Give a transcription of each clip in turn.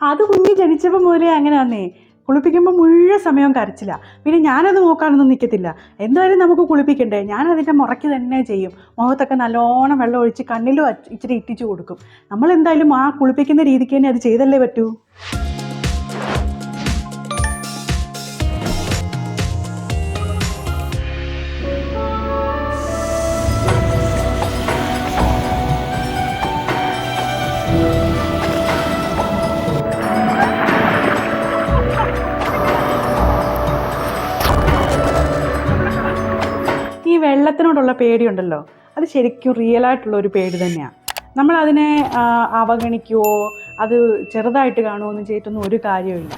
അത് കുഞ്ഞ് ജനിച്ചപ്പോൾ മുതലേ അങ്ങനെ വന്നേ. കുളിപ്പിക്കുമ്പോൾ മുഴുവൻ സമയം കരച്ചില്ല പിന്നെ ഞാനത് നോക്കാനൊന്നും നിൽക്കത്തില്ല എന്തായാലും നമുക്ക് കുളിപ്പിക്കണ്ടേ? ഞാൻ അതിന്റെ മുറയ്ക്ക് തന്നെ ചെയ്യും. മുഖത്തൊക്കെ നല്ലോണം വെള്ളം ഒഴിച്ച് കണ്ണിലും ഇച്ചിരി ഇട്ടിച്ചു കൊടുക്കും. നമ്മൾ എന്തായാലും ആ കുളിപ്പിക്കുന്ന രീതിക്ക് തന്നെ അത് ചെയ്തല്ലേ പറ്റൂ? ഈ വെള്ളത്തിനോടുള്ള പേടിയുണ്ടല്ലോ. അത് ശരിക്കും റിയൽ ആയിട്ടുള്ള ഒരു പേടി തന്നെയാണ് നമ്മൾ അതിനെ അവഗണിക്കുകയോ അത് ചെറുതായിട്ട് കാണുമോ എന്ന് ചെയ്തിട്ടൊന്നും ഒരു കാര്യമില്ല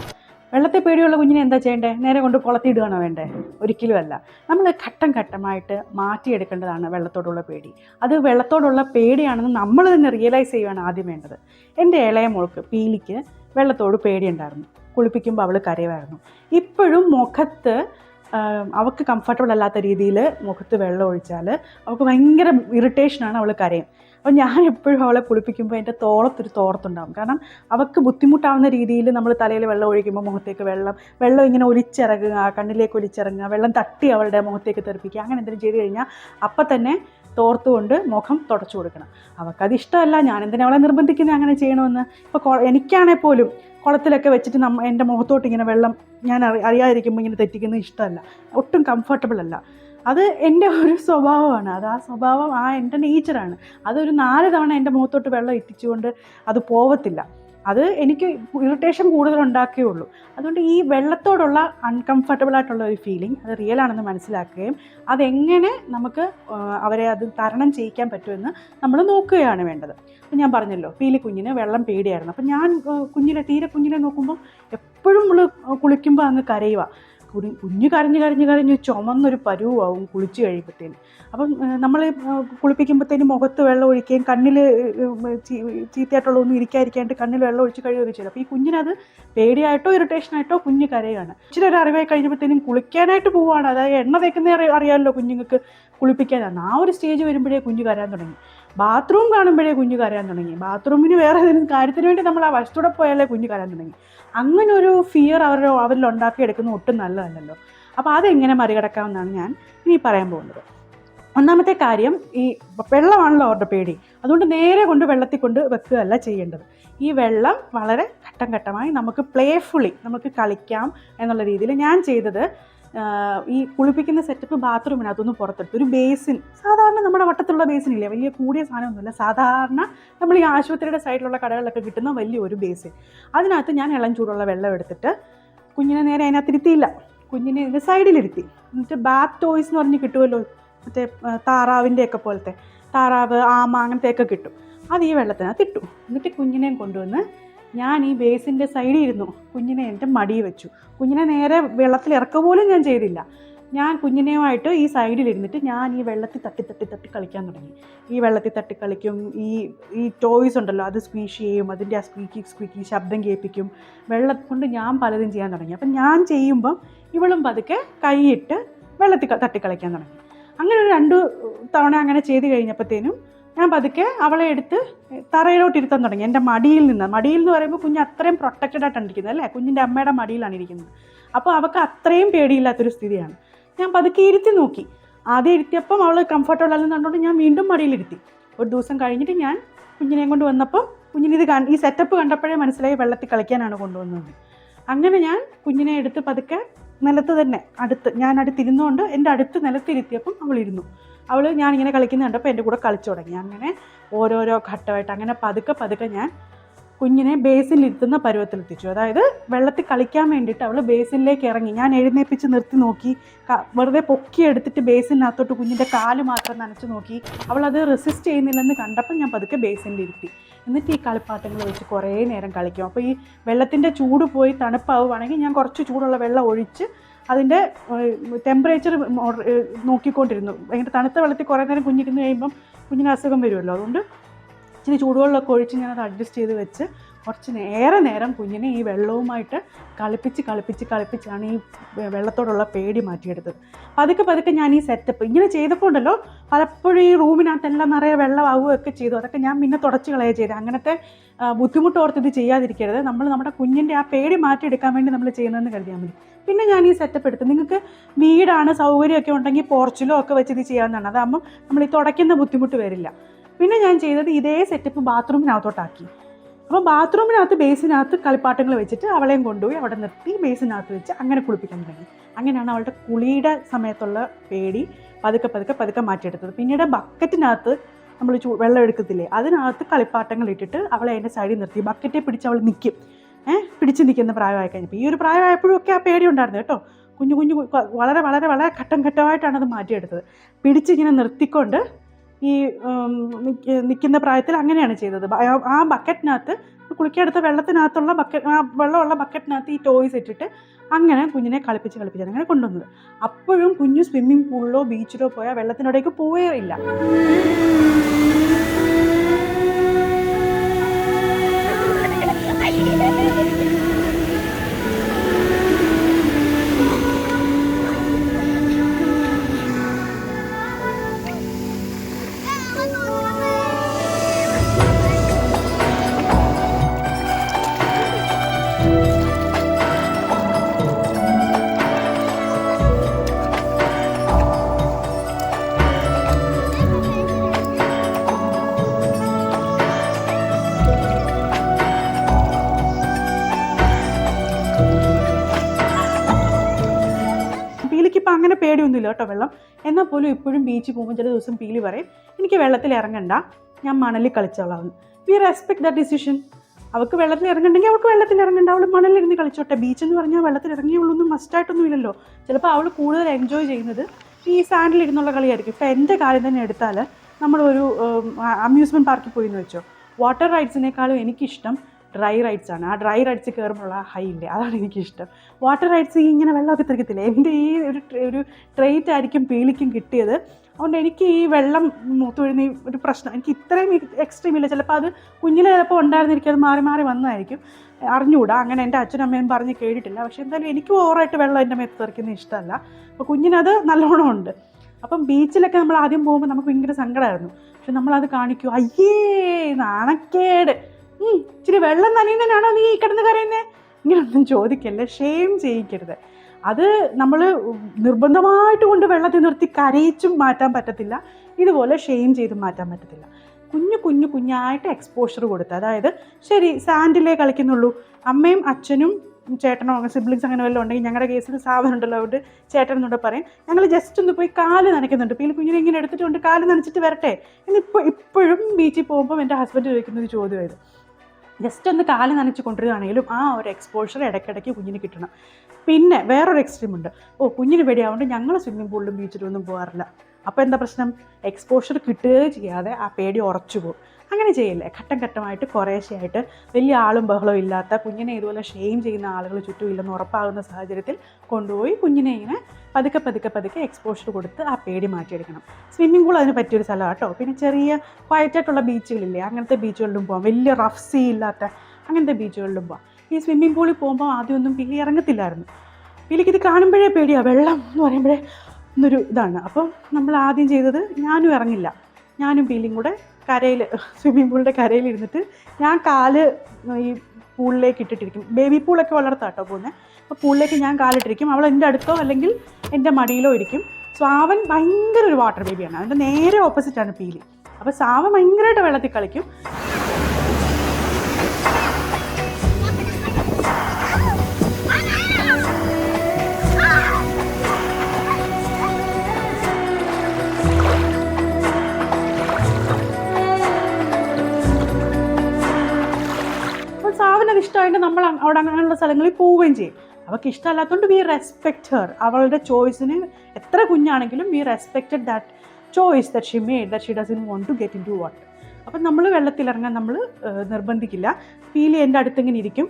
വെള്ളത്തെ പേടിയുള്ള കുഞ്ഞിനെ എന്താ ചെയ്യേണ്ടേ? നേരെ കൊണ്ട് കുളത്തിയിടുകയാണോ വേണ്ടേ? ഒരിക്കലുമല്ല നമ്മൾ ഘട്ടം ഘട്ടമായിട്ട് മാറ്റിയെടുക്കേണ്ടതാണ് വെള്ളത്തോടുള്ള പേടി. അത് വെള്ളത്തോടുള്ള പേടിയാണെന്ന് നമ്മൾ തന്നെ റിയലൈസ് ചെയ്യുകയാണ് ആദ്യം വേണ്ടത്. എന്റെ ഇളയ മോൾക്ക് പീലിക്ക് വെള്ളത്തോട് പേടിയുണ്ടായിരുന്നു. കുളിപ്പിക്കുമ്പോൾ അവൾ കരയുമായിരുന്നു. ഇപ്പോഴും മുഖത്ത് അവൾക്ക് കംഫർട്ടബിൾ അല്ലാത്ത രീതിയിൽ മുഖത്ത് വെള്ളം ഒഴിച്ചാൽ അവൾക്ക് ഭയങ്കര ഇറിറ്റേഷനാണ് അവൾ കരയും. അപ്പോൾ ഞാൻ എപ്പോഴും അവളെ കുളിപ്പിക്കുമ്പോൾ എന്റെ തോളത്തൊരു തോർത്തുണ്ടാകും കാരണം അവൾക്ക് ബുദ്ധിമുട്ടാവുന്ന രീതിയിൽ നമ്മൾ തലയിൽ വെള്ളം ഒഴിക്കുമ്പോൾ മുഖത്തേക്ക് വെള്ളം വെള്ളം ഇങ്ങനെ ഒലിച്ചിറങ്ങുക കണ്ണിലേക്ക് ഒലിച്ചിറങ്ങുക വെള്ളം തട്ടി അവളുടെ മുഖത്തേക്ക് തെറിപ്പിക്കുക അങ്ങനെ എന്തെങ്കിലും ചെയ്ത് കഴിഞ്ഞാൽ അപ്പം തന്നെ തോർത്തുകൊണ്ട് മുഖം തുടച്ചു കൊടുക്കണം. അവൾക്കത് ഇഷ്ടമല്ല ഞാൻ എന്തിനാ അവളെ നിർബന്ധിക്കുന്നത് അങ്ങനെ ചെയ്യണമെന്ന്? ഇപ്പോൾ എനിക്കാണെങ്കിൽ പോലും കുളത്തിലൊക്കെ വെച്ചിട്ട് നമ്മ എന്റെ മുഖത്തോട്ട് ഇങ്ങനെ വെള്ളം ഞാൻ അറി അറിയാതിരിക്കുമ്പോൾ ഇങ്ങനെ തെറ്റിക്കുന്നത് ഇഷ്ടമല്ല. ഒട്ടും കംഫർട്ടബിൾ അല്ല. അത് എന്റെ ഒരു സ്വഭാവമാണ്. അത് ആ സ്വഭാവം ആ എന്റെ നേച്ചറാണ് അതൊരു നാല് തവണ എന്റെ മുഖത്തോട്ട് വെള്ളം ഇറ്റിച്ചുകൊണ്ട് അത് പോവത്തില്ല. അത് എനിക്ക് ഇറിറ്റേഷൻ കൂടുതൽ ഉണ്ടാക്കുകയുള്ളൂ അതുകൊണ്ട് ഈ വെള്ളത്തോടുള്ള അൺകംഫർട്ടബിൾ ആയിട്ടുള്ള ഒരു ഫീലിംഗ് അത് റിയൽ ആണെന്ന് മനസ്സിലാക്കുകയും അതെങ്ങനെ നമുക്ക് അവരെ അത് തരണം ചെയ്യിക്കാൻ പറ്റുമെന്ന് നമ്മൾ നോക്കുകയാണ് വേണ്ടത്. അപ്പം ഞാൻ പറഞ്ഞല്ലോ പീലി കുഞ്ഞിന് വെള്ളം പേടിയായിരുന്നു. അപ്പം ഞാൻ കുഞ്ഞിനെ തീരെ കുഞ്ഞിനെ നോക്കുമ്പോൾ എപ്പോഴും നമ്മൾ കുളിക്കുമ്പോൾ അങ്ങ് കരയുക കുഞ്ഞ് കുഞ്ഞു കരഞ്ഞ് കരഞ്ഞ് കരഞ്ഞ് ചുമന്നൊരു പരുവാവും കുളിച്ച് കഴിയുമ്പോഴത്തേന് അപ്പം നമ്മൾ കുളിപ്പിക്കുമ്പോഴത്തേന് മുഖത്ത് വെള്ളം ഒഴിക്കുകയും കണ്ണിൽ ചീത്തയായിട്ടുള്ള ഒന്നും ഇരിക്കാതിരിക്കാണ്ട് കണ്ണിൽ വെള്ളം ഒഴിച്ച് കഴിയുകയൊക്കെ ചെയ്തു അപ്പോൾ ഈ കുഞ്ഞിനത് പേടിയായിട്ടോ ഇറിറ്റേഷനായിട്ടോ കുഞ്ഞ് കരയാണ് ഇച്ചിരി ഒരു അറിവായി കഴിഞ്ഞപ്പോഴത്തേനും കുളിക്കാനായിട്ട് പോവുകയാണ് അതായത് എണ്ണ തേക്കുന്ന അറി അറിയാമല്ലോ കുഞ്ഞുങ്ങൾക്ക് കുളിപ്പിക്കാനാണ്. ആ ഒരു സ്റ്റേജ് വരുമ്പോഴേ കുഞ്ഞ് കരയാൻ തുടങ്ങി. ബാത്റൂം കാണുമ്പോഴേ കുഞ്ഞ് കരയാൻ തുടങ്ങി. ബാത്റൂമിന് വേറെ കാര്യത്തിന് വേണ്ടി നമ്മൾ ആ വശത്തൂടെ പോയാലേ കുഞ്ഞ് കരയാൻ തുടങ്ങി. അങ്ങനെ ഒരു ഫിയർ അവരുടെ അവരിൽ ഉണ്ടാക്കിയെടുക്കുന്നത് ഒട്ടും നല്ലതല്ലല്ലോ. അപ്പോൾ അതെങ്ങനെ മറികടക്കാമെന്നാണ് ഞാൻ ഇനി പറയാൻ പോകുന്നത്. ഒന്നാമത്തെ കാര്യം ഈ വെള്ളമാണല്ലോ അവരുടെ പേടി. അതുകൊണ്ട് നേരെ കൊണ്ട് വെള്ളത്തിൽ കൊണ്ട് വെക്കുകയല്ല ചെയ്യേണ്ടത്. ഈ വെള്ളം വളരെ ഘട്ടം ഘട്ടമായി നമുക്ക് പ്ലേഫുള്ളി നമുക്ക് കളിക്കാം എന്നുള്ള രീതിയിൽ ഞാൻ ചെയ്തത് ഈ കുളിപ്പിക്കുന്ന സെറ്റപ്പ് ബാത്റൂമിനകത്തൊന്ന് പുറത്തെടുത്ത്. ഒരു ബേസിൻ സാധാരണ നമ്മുടെ വട്ടത്തിലുള്ള ബേസിൻ ഇല്ല? വലിയ കൂടിയ സാധനമൊന്നുമില്ല. സാധാരണ നമ്മൾ ഈ ആശുപത്രിയുടെ സൈഡിലുള്ള കടകളിലൊക്കെ കിട്ടുന്ന വലിയ ഒരു ബേസിൻ അതിനകത്ത് ഞാൻ ഇളം ചൂടുള്ള വെള്ളം എടുത്തിട്ട് കുഞ്ഞിനെ നേരെ അതിനകത്തിരുത്തിയില്ല കുഞ്ഞിനെ ഇതിന്റെ സൈഡിലിരുത്തി എന്നിട്ട് ബാത്ത് ടോയ്സ് എന്ന് പറഞ്ഞ് കിട്ടുമല്ലോ. മറ്റേ താറാവിന്റെയൊക്കെ പോലത്തെ. താറാവ് ആമ അങ്ങനത്തെയൊക്കെ കിട്ടും. അത് ഈ വെള്ളത്തിനകത്ത് ഇട്ടു. എന്നിട്ട് കുഞ്ഞിനെയും കൊണ്ടുവന്ന് ഞാൻ ഈ ബേസിന്റെ സൈഡിൽ ഇരുന്നു. കുഞ്ഞിനെ എന്റെ മടിയിൽ വെച്ചു. കുഞ്ഞിനെ നേരെ വെള്ളത്തിൽ ഇറക്കുക പോലും ഞാൻ ചെയ്തില്ല. ഞാൻ കുഞ്ഞിനെയുമായിട്ട് ഈ സൈഡിൽ സൈഡിലിരുന്നിട്ട് ഞാൻ ഈ വെള്ളത്തിൽ തട്ടി തട്ടി തട്ടി കളിക്കാൻ തുടങ്ങി. ഈ വെള്ളത്തിൽ തട്ടി കളിക്കും. ഈ ഈ ടോയ്സ് ഉണ്ടല്ലോ അത് സ്ക്വീഷ് ചെയ്യും. അതിന്റെ ആ സ്ക്വീക്കി സ്ക്വീക്കി ശബ്ദം കേൾപ്പിക്കും. വെള്ളം കൊണ്ട് ഞാൻ പലതും ചെയ്യാൻ തുടങ്ങി. അപ്പം ഞാൻ ചെയ്യുമ്പം ഇവളും പതുക്കെ കൈയിട്ട് വെള്ളത്തിൽ തട്ടി കളിക്കാൻ തുടങ്ങി. അങ്ങനെ ഒരു രണ്ട് തവണ അങ്ങനെ ചെയ്ത് കഴിഞ്ഞപ്പോഴത്തേനും ഞാൻ പതുക്കെ അവളെ എടുത്ത് തറയിലോട്ട് ഇരുത്താൻ തുടങ്ങി. എന്റെ മടിയിൽ നിന്ന്. മടിയിൽ എന്ന് പറയുമ്പോൾ കുഞ്ഞ് അത്രയും പ്രൊട്ടക്റ്റഡ് ആയിട്ടാണ് ഇരിക്കുന്നത് അല്ലേ? കുഞ്ഞിന്റെ അമ്മയുടെ മടിയിലാണ് ഇരിക്കുന്നത്. അപ്പോൾ അവൾക്ക് അത്രയും പേടിയില്ലാത്തൊരു സ്ഥിതിയാണ്. ഞാൻ പതുക്കെ ഇരുത്തി നോക്കി. ആദ്യം ഇരുത്തിയപ്പം അവൾ കംഫർട്ടബിൾ അല്ലെന്ന് കണ്ടുകൊണ്ട് ഞാൻ വീണ്ടും മടിയിലിരുത്തി. ഒരു ദിവസം കഴിഞ്ഞിട്ട് ഞാൻ കുഞ്ഞിനെയും കൊണ്ട് വന്നപ്പം കുഞ്ഞിനിത് കൺ ഈ സെറ്റപ്പ് കണ്ടപ്പോഴേ മനസ്സിലായി വെള്ളത്തിൽ കളിക്കാനാണ് കൊണ്ടുവന്നത്. അങ്ങനെ ഞാൻ കുഞ്ഞിനെ എടുത്ത് പതുക്കെ നിലത്ത് തന്നെ അടുത്ത് ഞാൻ അടുത്തിരുന്നുകൊണ്ട് എന്റെ അടുത്ത് നിലത്തിരുത്തിയപ്പം അവൾ ഇരുന്നു. അവൾ ഞാനിങ്ങനെ കളിക്കുന്ന കണ്ടപ്പോൾ എന്റെ കൂടെ കളിച്ചു തുടങ്ങി. അങ്ങനെ ഓരോരോ ഘട്ടമായിട്ട് അങ്ങനെ പതുക്കെ പതുക്കെ ഞാൻ കുഞ്ഞിനെ ബേസിലിരുത്തുന്ന പരുവത്തിലെത്തിച്ചു അതായത് വെള്ളത്തിൽ കളിക്കാൻ വേണ്ടിയിട്ട് അവൾ ബേസിനിലേക്ക് ഇറങ്ങി. ഞാൻ എഴുന്നേപ്പിച്ച് നിർത്തി നോക്കി. വെറുതെ പൊക്കി എടുത്തിട്ട് ബേസിനകത്തോട്ട് കുഞ്ഞിന്റെ കാൽ മാത്രം നനച്ച് നോക്കി. അവൾ അത് റെസിസ്റ്റ് ചെയ്യുന്നില്ലെന്ന് കണ്ടപ്പോൾ ഞാൻ പതുക്കെ ബേസിലിരുത്തി എന്നിട്ട് ഈ കളിപ്പാട്ടങ്ങൾ വെച്ച് കുറേ നേരം കളിക്കും. അപ്പോൾ ഈ വെള്ളത്തിന്റെ ചൂട് പോയി തണുപ്പാവുകയാണെങ്കിൽ ഞാൻ കുറച്ച് ചൂടുള്ള വെള്ളം ഒഴിച്ച് അതിന്റെ ടെമ്പറേച്ചർ നോക്കിക്കൊണ്ടിരുന്നു. ഭയങ്കര തണുത്ത വെള്ളത്തിൽ കുറേ നേരം കുഞ്ഞിരുന്ന് കഴിയുമ്പം കുഞ്ഞിന് അസുഖം വരുമല്ലോ. അതുകൊണ്ട് ഇച്ചിരി ചൂടുവെള്ളമൊക്കെ ഒഴിച്ച് ഞാനത് അഡ്ജസ്റ്റ് ചെയ്ത് വെച്ച് കുറച്ച് നേരെ നേരം കുഞ്ഞിനെ ഈ വെള്ളവുമായിട്ട് കളിപ്പിച്ച് കളിപ്പിച്ച് കളിപ്പിച്ചാണ് ഈ വെള്ളത്തോടുള്ള പേടി മാറ്റിയെടുത്തത്. പതുക്കെ പതുക്കെ ഞാൻ ഈ സെറ്റപ്പ് ഇങ്ങനെ ചെയ്തപ്പോൾ ഉണ്ടല്ലോ പലപ്പോഴും ഈ റൂമിനകത്തെല്ലാം നിറയെ വെള്ളമാവുകയൊക്കെ ചെയ്തു. അതൊക്കെ ഞാൻ പിന്നെ തുടച്ച് കളയുക ചെയ്തത് അങ്ങനത്തെ ബുദ്ധിമുട്ട് ഓർത്ത് ഇത് ചെയ്യാതിരിക്കരുത്. നമ്മൾ നമ്മുടെ കുഞ്ഞിന്റെ ആ പേടി മാറ്റിയെടുക്കാൻ വേണ്ടി നമ്മൾ ചെയ്യുന്നതെന്ന് കരുതിയാൽ മതി. പിന്നെ ഞാൻ ഈ സെറ്റപ്പ് എടുത്ത്. നിങ്ങൾക്ക് വീടാണ് സൗകര്യമൊക്കെ ഉണ്ടെങ്കിൽ പോർച്ചിലോ ഒക്കെ വെച്ച് ഇത് ചെയ്യാവുന്നതാണ്. അതാകുമ്പോൾ നമ്മൾ ഈ തുടയ്ക്കുന്ന ബുദ്ധിമുട്ട് വരില്ല. പിന്നെ ഞാൻ ചെയ്തത് ഇതേ സെറ്റപ്പ് ബാത്റൂമിനകത്തോട്ടാക്കി അപ്പോൾ ബാത്റൂമിനകത്ത് ബേസിനകത്ത് കളിപ്പാട്ടങ്ങൾ വെച്ചിട്ട് അവളെയും കൊണ്ടുപോയി അവിടെ നിർത്തി ബേസിനകത്ത് വെച്ച് അങ്ങനെ കുളിപ്പിക്കാൻ തുടങ്ങി. അങ്ങനെയാണ് അവളുടെ കുളിയുടെ സമയത്തുള്ള പേടി പതുക്കെ പതുക്കെ പതുക്കെ മാറ്റിയെടുത്തത്. പിന്നീട് ബക്കറ്റിനകത്ത് നമ്മൾ ചൂ വെള്ളം എടുക്കത്തില്ലേ അതിനകത്ത് കളിപ്പാട്ടങ്ങൾ ഇട്ടിട്ട് അവളെ അതിന്റെ സൈഡിൽ നിർത്തി. ബക്കറ്റെ പിടിച്ച് അവൾ നിൽക്കും. ഏഹ് പിടിച്ച് നിൽക്കുന്ന പ്രായമായി കഴിഞ്ഞപ്പോൾ ഈ ഒരു പ്രായമായപ്പോഴൊക്കെ ആ പേടി ഉണ്ടായിരുന്നു കേട്ടോ. കുഞ്ഞു കുഞ്ഞു വളരെ വളരെ വളരെ ഘട്ടം ഘട്ടമായിട്ടാണ് അത് മാറ്റിയെടുത്തത് പിടിച്ചിങ്ങനെ നിർത്തിക്കൊണ്ട് ഈ നിൽക്കുന്ന പ്രായത്തിൽ അങ്ങനെയാണ് ചെയ്തത്. ആ- ബക്കറ്റിനകത്ത് കുളിക്കെടുത്ത വെള്ളത്തിനകത്തുള്ള ബക്കറ്റ് ആ വെള്ളമുള്ള ബക്കറ്റിനകത്ത് ഈ ടോയ്സ് ഇട്ടിട്ട് അങ്ങനെ കുഞ്ഞിനെ കളിപ്പിച്ച് കളിപ്പിച്ചാണ് അങ്ങനെ കൊണ്ടുവന്നത്. അപ്പോഴും കുഞ്ഞ് സ്വിമ്മിംഗ് പൂളിലോ ബീച്ചിലോ പോയാൽ വെള്ളത്തിനോടേക്ക് പോയേ ഇല്ല ഇപ്പം അങ്ങനെ പേടിയൊന്നുമില്ല കേട്ടോ വെള്ളം. എന്നാൽ പോലും ഇപ്പോഴും ബീച്ചിൽ പോകുമ്പോൾ ചില ദിവസം പീലി പറയും എനിക്ക് വെള്ളത്തിൽ ഇറങ്ങണ്ട ഞാൻ മണലിൽ കളിച്ചോളാം. വി റെസ്പെക്ട് ദ ഡിസിഷൻ അവൾക്ക് വെള്ളത്തിൽ ഇറങ്ങണ്ടെങ്കിൽ അവൾക്ക് വെള്ളത്തിൽ ഇറങ്ങണ്ട അവൾ മണലിരുന്ന് കളിച്ചോട്ടെ. ബീച്ച് എന്ന് പറഞ്ഞാൽ വെള്ളത്തിൽ ഇറങ്ങിയുള്ളൊന്നും മസ്റ്റായിട്ടൊന്നും ഇല്ലല്ലോ. ചിലപ്പോൾ അവൾ കൂടുതൽ എൻജോയ് ചെയ്യുന്നത് ഈ സാൻഡിലിരുന്നുള്ള കളിയായിരിക്കും. ഇപ്പം എന്റെ കാര്യം തന്നെ എടുത്താൽ നമ്മളൊരു അമ്യൂസ്മെന്റ് പാർക്കിൽ പോയി എന്ന് വെച്ചോ. വാട്ടർ റൈഡ്സിനേക്കാളും എനിക്കിഷ്ടം ഡ്രൈ റൈഡ്സ് ആണ്. ആ ഡ്രൈ റൈഡ്സ് കയറുമ്പോഴുള്ള ഹൈ ഇല്ലേ? അതാണ് എനിക്കിഷ്ടം. വാട്ടർ റൈഡ്സ് ഇങ്ങനെ വെള്ളമൊക്കെ തെറിക്കത്തില്ലേ എന്റെ ഈ ഒരു ഒരു ട്രെയിറ്റ് ആയിരിക്കും പീലിക്കും കിട്ടിയത്. അതുകൊണ്ട് എനിക്ക് ഈ വെള്ളം മൂത്തുവഴുന്ന ഒരു പ്രശ്നം എനിക്ക് ഇത്രയും എക്സ്ട്രീം ഇല്ല. ചിലപ്പോൾ അത് കുഞ്ഞിലെ ചിലപ്പോൾ ഉണ്ടായിരുന്നിരിക്കും അത് മാറി മാറി വന്നതായിരിക്കും അറിഞ്ഞുകൂടാ അങ്ങനെ എന്റെ അച്ഛനും അമ്മയും പറഞ്ഞ് കേട്ടിട്ടില്ല. പക്ഷേ എന്തായാലും എനിക്ക് ഓവറായിട്ട് വെള്ളം എന്റെ മേത്ത് തെറിക്കുന്നത് ഇഷ്ടമല്ല. അപ്പോൾ കുഞ്ഞിനത് നല്ലോണം ഉണ്ട്. അപ്പം ബീച്ചിലൊക്കെ നമ്മൾ ആദ്യം പോകുമ്പോൾ നമുക്ക് ഭയങ്കര സങ്കടമായിരുന്നു പക്ഷെ നമ്മളത് കാണിക്കും. അയ്യേ നാണക്കേട്. ഇച്ചിരി വെള്ളം നനയുന്നതിനാണോ നീ ഈ കിടന്ന് കരയുന്നേ? ഇങ്ങനൊന്നും ചോദിക്കല്ലേ ഷെയിം ചെയ്യിക്കരുത്. അത് നമ്മൾ നിർബന്ധമായിട്ട് കൊണ്ട് വെള്ളത്തിൽ നിർത്തി കരയിച്ചും മാറ്റാൻ പറ്റത്തില്ല. ഇതുപോലെ ഷെയിം ചെയ്തും മാറ്റാൻ പറ്റത്തില്ല. കുഞ്ഞു കുഞ്ഞു കുഞ്ഞായിട്ട് എക്സ്പോഷർ കൊടുത്ത് അതായത് ശരി സാൻഡിലേ കളിക്കുന്നുള്ളൂ. അമ്മയും അച്ഛനും ചേട്ടനോ അങ്ങനെ സിബ്ലിങ്സ് അങ്ങനെ വല്ലതും ഉണ്ടെങ്കിൽ ഞങ്ങളുടെ കേസിൽ സാധനം ഉണ്ടല്ലോ അതുകൊണ്ട് ചേട്ടൻ പറയും ഞങ്ങൾ ജസ്റ്റ് ഒന്ന് പോയി കാൽ നനയ്ക്കുന്നുണ്ട്. പിന്നെ കുഞ്ഞിനെ ഇങ്ങനെ എടുത്തിട്ടുണ്ട് കാൽ നനച്ചിട്ട് വരട്ടെ? എന്നിപ്പോൾ ഇപ്പോഴും ബീച്ചിൽ പോകുമ്പോൾ എന്റെ ഹസ്ബൻഡ് ചോദിക്കുന്ന ഒരു ചോദ്യമായത് ജസ്റ്റ് ഒന്ന് കാൽ നനച്ച് കൊണ്ടുവരികയാണെങ്കിലും ആ ഒരു എക്സ്പോഷർ ഇടയ്ക്കിടയ്ക്ക് കുഞ്ഞിന് കിട്ടണം. പിന്നെ വേറൊരു എക്സ്ട്രീം ഉണ്ട്. ഓ കുഞ്ഞിന് പേടിയാവുകൊണ്ട് ഞങ്ങൾ സ്വിമ്മിംഗ് പൂളിലും ബീച്ചിലും ഒന്നും പോകാറില്ല. അപ്പോൾ എന്താ പ്രശ്നം? എക്സ്പോഷർ കിട്ടുകയോ ചെയ്യാതെ ആ പേടി ഉറച്ചു പോകും അങ്ങനെ ചെയ്യില്ലേ? ഘട്ടം ഘട്ടമായിട്ട് കുറേശ്ശെയായിട്ട് വലിയ ആളും ബഹളവും ഇല്ലാത്ത കുഞ്ഞിനെ ഇതുപോലെ ഷെയിം ചെയ്യുന്ന ആളുകൾ ചുറ്റും ഇല്ലെന്ന് ഉറപ്പാകുന്ന സാഹചര്യത്തിൽ കൊണ്ടുപോയി കുഞ്ഞിനെ ഇങ്ങനെ പതുക്കെ പതുക്കെ പതുക്കെ എക്സ്പോഷർ കൊടുത്ത് ആ പേടി മാറ്റിയെടുക്കണം. സ്വിമ്മിംഗ് പൂൾ അതിന് പറ്റിയൊരു സ്ഥലമാണ് കേട്ടോ. പിന്നെ ചെറിയ ക്വയറ്റായിട്ടുള്ള ബീച്ചുകളില്ലേ അങ്ങനത്തെ ബീച്ചുകളിലും പോകാം വലിയ റഫ് സീ ഇല്ലാത്ത അങ്ങനത്തെ ബീച്ചുകളിലും പോകാം ഈ സ്വിമ്മിംഗ് പൂളിൽ പോകുമ്പോൾ ആദ്യമൊന്നും പിലി ഇറങ്ങത്തില്ലായിരുന്നു. പിലിക്ക് ഇത് കാണുമ്പോഴേ പേടിയാണ് വെള്ളം എന്ന് പറയുമ്പോഴേ എന്നൊരു ഇതാണ്. അപ്പം നമ്മൾ ആദ്യം ചെയ്തത് ഞാനും ഇറങ്ങില്ല. ഞാനും പീലിയും കൂടെ കരയിൽ സ്വിമ്മിംഗ് പൂളിന്റെ കരയിൽ ഇരുന്നിട്ട് ഞാൻ കാൽ ഈ പൂളിലേക്ക് ഇട്ടിട്ടിരിക്കും. ബേബി പൂളൊക്കെ വളർത്താട്ടോ പോകുന്നത് അപ്പോൾ പൂളിലേക്ക് ഞാൻ കാലിട്ടിരിക്കും. അവൾ എന്റെ അടുത്തോ അല്ലെങ്കിൽ എന്റെ മടിയിലോ ഇരിക്കും. സ്വാവൻ ഭയങ്കര ഒരു വാട്ടർ ബേബിയാണ് അതിന്റെ നേരെ ഓപ്പോസിറ്റാണ് പീലി. അപ്പോൾ സാവൻ ഭയങ്കരമായിട്ട് വെള്ളത്തിൽ കളിക്കും. സാവിന് ഇഷ്ടമായിട്ട് നമ്മൾ അവിടെ അങ്ങനെയുള്ള സ്ഥലങ്ങളിൽ പോവുകയും ചെയ്യും. അവൾക്ക് ഇഷ്ടമല്ലാത്തതുകൊണ്ട് വി റെസ്പെക്ട് ഹെർ അവളുടെ ചോയ്സിന് എത്ര കുഞ്ഞാണെങ്കിലും we respected that choice that she made that she doesn't want to get into water അപ്പം നമ്മൾ വെള്ളത്തിലിറങ്ങാൻ നമ്മൾ നിർബന്ധിക്കില്ല. പീലി എന്റെ അടുത്തിങ്ങനെ ഇരിക്കും.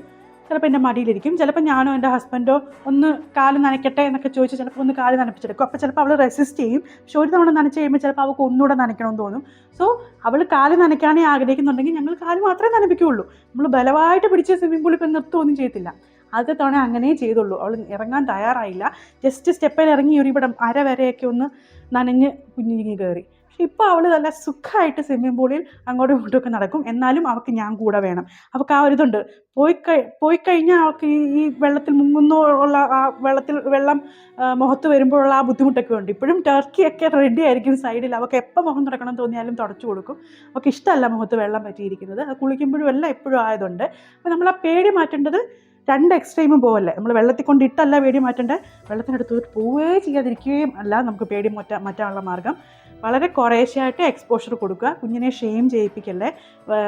ചിലപ്പോൾ എന്റെ മടിയിലിരിക്കും. ചിലപ്പോൾ ഞാനോ എന്റെ ഹസ്ബൻഡോ ഒന്ന് കാൽ നനയ്ക്കട്ടെ എന്നൊക്കെ ചോദിച്ച് ചിലപ്പോൾ ഒന്ന് കാൽ നനപ്പിച്ചെടുക്കും. അപ്പോൾ ചിലപ്പോൾ അവൾ റെസിസ്റ്റ് ചെയ്യും. പക്ഷെ ഒരു തവണ നനച്ച് കഴിയുമ്പോൾ ചിലപ്പോൾ അവൾക്ക് ഒന്നുകൂടെ നനയ്ക്കണമെന്ന് തോന്നും. സോ അവൾ കാൽ നനയ്ക്കാനേ ആഗ്രഹിക്കുന്നുണ്ടെങ്കിൽ ഞങ്ങൾ കാൽ മാത്രമേ നനപ്പിക്കുകയുള്ളൂ നമ്മൾ ബലമായിട്ട് പിടിച്ച് സ്വിമ്മിംഗ് പൂളിൽ ഇപ്പം നിർത്തുകയൊന്നും ചെയ്യത്തില്ല. ആദ്യത്തെ തവണ അങ്ങനെ ചെയ്തുള്ളൂ. അവൾ ഇറങ്ങാൻ തയ്യാറായില്ല. ജസ്റ്റ് സ്റ്റെപ്പിൽ ഇറങ്ങി ഒരു ഇവിടെ അര വരെയൊക്കെ ഒന്ന് നനഞ്ഞ് കുഞ്ഞിങ്ങി കയറി. ഇപ്പോൾ അവൾ നല്ല സുഖമായിട്ട് സ്വിമ്മിംഗ് പൂളിൽ അങ്ങോട്ടും ഇങ്ങോട്ടും ഒക്കെ നടക്കും. എന്നാലും അവൾക്ക് ഞാൻ കൂടെ വേണം. അവൾക്ക് ആ ഒരു ഇതുണ്ട്. പോയി കഴി പോയി കഴിഞ്ഞാൽ അവൾക്ക് ഈ വെള്ളത്തിൽ മുങ്ങുന്ന ഉള്ള ആ വെള്ളത്തിൽ വെള്ളം മുഖത്ത് വരുമ്പോഴുള്ള ആ ബുദ്ധിമുട്ടൊക്കെ ഉണ്ട്. ഇപ്പോഴും ടർക്കി ഒക്കെ റെഡി ആയിരിക്കും സൈഡിൽ അവൾക്ക് എപ്പോൾ മുഖം തുടക്കണം തോന്നിയാലും തുടച്ചു കൊടുക്കും. അവൾക്ക് ഇഷ്ടമല്ല മുഖത്ത് വെള്ളം പറ്റിയിരിക്കുന്നത്. കുളിക്കുമ്പോഴും എല്ലാം എപ്പോഴും ആയതുകൊണ്ട് അപ്പോൾ നമ്മൾ ആ പേടി മാറ്റേണ്ടത് രണ്ട് എക്സ്ട്രീമും പോവല്ലേ. നമ്മൾ വെള്ളത്തിൽ കൊണ്ട് ഇട്ടല്ല പേടി മാറ്റേണ്ടത് വെള്ളത്തിനടുത്ത് പോവുകയേ ചെയ്യാതിരിക്കുകയും അല്ല നമുക്ക് പേടി മാറ്റാ മാറ്റാനുള്ള മാർഗം. വളരെ കുറേശ്ശെയായിട്ട് എക്സ്പോഷർ കൊടുക്കുക. കുഞ്ഞിനെ ഷെയിം ചെയ്യിപ്പിക്കല്ലേ.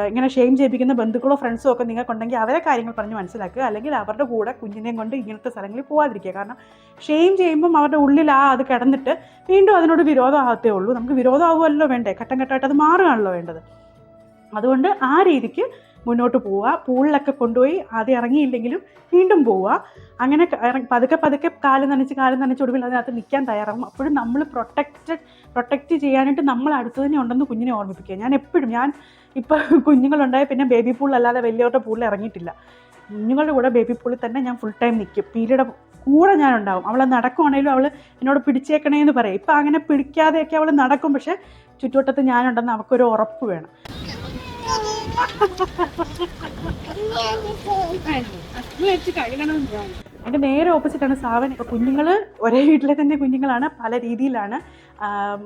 ഇങ്ങനെ ഷെയിം ചെയ്യിപ്പിക്കുന്ന ബന്ധുക്കളോ ഫ്രണ്ട്സോ ഒക്കെ നിങ്ങൾക്കുണ്ടെങ്കിൽ അവരെ കാര്യങ്ങൾ പറഞ്ഞ് മനസ്സിലാക്കുക. അല്ലെങ്കിൽ അവരുടെ കൂടെ കുഞ്ഞിനെയും കൊണ്ട് ഇങ്ങനത്തെ സ്ഥലങ്ങളിൽ പോകാതിരിക്കുക കാരണം ഷെയിം ചെയ്യുമ്പം അവരുടെ ഉള്ളിൽ ആ അത് കിടന്നിട്ട് വീണ്ടും അതിനോട് വിരോധമാകത്തേ ഉള്ളൂ. നമുക്ക് വിരോധമാവുമല്ലോ വേണ്ടേ? ഘട്ടം ഘട്ടമായിട്ട് അത് മാറുകയാണല്ലോ വേണ്ടത്. അതുകൊണ്ട് ആ രീതിക്ക് മുന്നോട്ട് പോവുക. പൂളിലൊക്കെ കൊണ്ടുപോയി ആദ്യം ഇറങ്ങിയില്ലെങ്കിലും വീണ്ടും പോവുക. അങ്ങനെ പതുക്കെ പതുക്കെ കാൽ നനച്ച് കാൽ നനച്ച് ഒടുവിൽ അതിനകത്ത് നിൽക്കാൻ തയ്യാറാകും അപ്പോഴും നമ്മൾ പ്രൊട്ടക്റ്റഡ് പ്രൊട്ടക്റ്റ് ചെയ്യാനായിട്ട് നമ്മൾ അടുത്ത് തന്നെ ഉണ്ടെന്ന് കുഞ്ഞിനെ ഓർമ്മിപ്പിക്കുക ഞാൻ എപ്പോഴും ഞാൻ ഇപ്പോൾ കുഞ്ഞുങ്ങളുണ്ടായ പിന്നെ ബേബി പൂളിലല്ലാതെ അല്ലാതെ വലിയവരുടെ പൂളിൽ ഇറങ്ങിയിട്ടില്ല കുഞ്ഞുങ്ങളുടെ കൂടെ ബേബി പൂളിൽ തന്നെ ഞാൻ ഫുൾ ടൈം നിൽക്കും പീരീഡ് കൂടെ ഞാൻ ഉണ്ടാവും അവൾ നടക്കുവാണെങ്കിലും അവൾ എന്നോട് പിടിച്ചേക്കണേ എന്ന് പറയും ഇപ്പം അങ്ങനെ പിടിക്കാതെയൊക്കെ അവൾ നടക്കും പക്ഷേ ചുറ്റുവട്ടത്ത് ഞാനുണ്ടെന്ന് അവൾക്കൊരു ഉറപ്പ് വേണം അതിന്റെ നേരെ ഓപ്പോസിറ്റാണ് സാവൻ ഇപ്പോൾ കുഞ്ഞുങ്ങൾ ഒരേ വീട്ടിലെ തന്നെ കുഞ്ഞുങ്ങളാണ് പല രീതിയിലാണ്.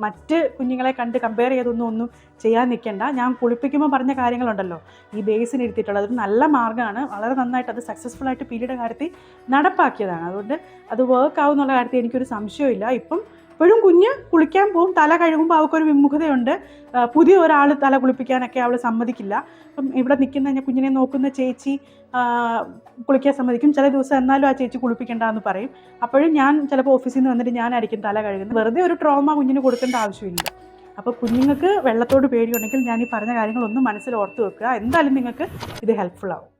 മറ്റ് കുഞ്ഞുങ്ങളെ കണ്ട് കമ്പയർ ചെയ്തൊന്നും ഒന്നും ചെയ്യാൻ നിൽക്കേണ്ട. ഞാൻ കുളിപ്പിക്കുമ്പോൾ പറഞ്ഞ കാര്യങ്ങളുണ്ടല്ലോ. ഈ ബേസിന് ഇരുത്തിയിട്ടുള്ളത്. അതൊരു നല്ല മാർഗമാണ്. വളരെ നന്നായിട്ട് അത് സക്സസ്ഫുൾ ആയിട്ട് പീരീഡ് കാര്യത്തിൽ നടപ്പാക്കിയതാണ്. അതുകൊണ്ട് അത് വർക്ക് ആവും എന്നുള്ള കാര്യത്തിൽ എനിക്കൊരു സംശയമില്ല ഇപ്പം ഇപ്പോഴും കുഞ്ഞ് കുളിക്കാൻ പോകും തല കഴുകുമ്പോൾ അവൾക്കൊരു വിമുഖതയുണ്ട്. പുതിയ ഒരാൾ തല കുളിപ്പിക്കാനൊക്കെ അവൾ സമ്മതിക്കില്ല. അപ്പം ഇവിടെ നിൽക്കുന്ന കുഞ്ഞിനെ നോക്കുന്ന ചേച്ചി കുളിക്കാൻ സമ്മതിക്കും. ചില ദിവസം എന്നാലും ആ ചേച്ചി കുളിപ്പിക്കേണ്ട എന്ന് പറയും. അപ്പോഴും ഞാൻ ചിലപ്പോൾ ഓഫീസിൽ നിന്ന് വന്നിട്ട് ഞാനായിരിക്കും തല കഴുകുന്നത്. വെറുതെ ഒരു ട്രോമ കുഞ്ഞിന് കൊടുക്കേണ്ട ആവശ്യമില്ല. അപ്പോൾ കുഞ്ഞുങ്ങൾക്ക് വെള്ളത്തോട് പേടിയുണ്ടെങ്കിൽ ഞാൻ ഈ പറഞ്ഞ കാര്യങ്ങളൊന്നും മനസ്സിൽ ഓർത്ത് വെക്കുക. എന്തായാലും നിങ്ങൾക്ക് ഇത് ഹെൽപ്ഫുൾ ആവും.